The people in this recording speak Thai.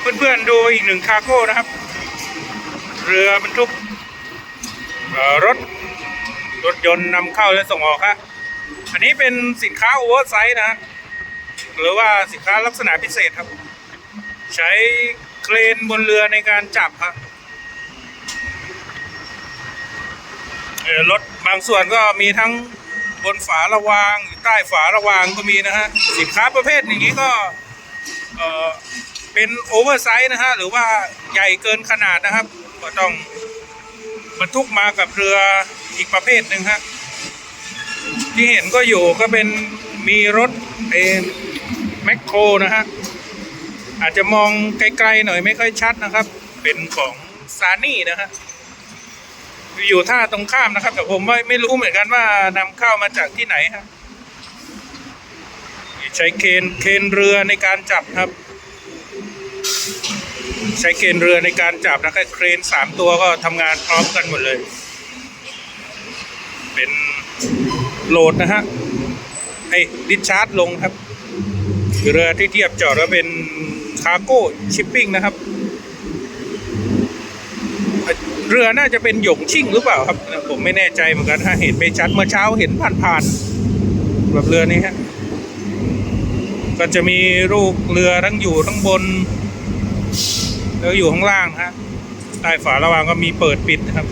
เพื่อนๆดูอีกหนึ่งคารโก้นะครับ เรือบรรทุกรถรถยนต์นำเข้าและส่งออกฮะอันนี้เป็นสินค้าโอเวอร์ไซส์นะฮะหรือว่าสินค้าลักษณะพิเศษครับ ใช้เครนบนเรือในการจับครับรถบางส่วนก็มีทั้งบนฝาระวางอยู่ใต้ฝาระวางก็มีนะฮะสินค้าประเภทอย่างนี้ก็ เป็นโอเวอร์ไซส์นะฮะหรือว่าใหญ่เกินขนาดนะครับ ก็ต้องบรรทุกมากับเรืออีกประเภทหนึ่งฮะที่เห็นก็อยู่ก็เป็นมีรถเป็นแมคโครนะฮะอาจจะมองไกลๆหน่อยไม่ค่อยชัดนะครับ เป็นของซานี่นะฮะอยู่ท่าตรงข้ามนะครับ แต่ผมไม่ไม่รู้เหมือนกันว่านำเข้ามาจากที่ไหนฮะใช้เคนเคนเรือในการจับครับ ใช้เคนเรือในการจับนะครับเครนสามตัวก็ทำงานพร้อมกันหมดเลย เป็นโหลดนะฮะไอ้ดิชาร์จลงครับ เรือที่เทียบจอดก็เป็นคาร์โก้ชิปปิ้งนะครับ เรือน่าจะเป็นหยงชิ่งหรือเปล่าครับ ผมไม่แน่ใจเหมือนกันถ้าเห็นไม่ชัดเมื่อเช้าเห็นผ่านๆแบบเรือนี้ฮะก็จะมีลูกเรือทั้งอยู่ทั้งบน แล้วอยู่ข้างล่างฮะใต้ฝาระวางก็มีเปิดปิดนะครับ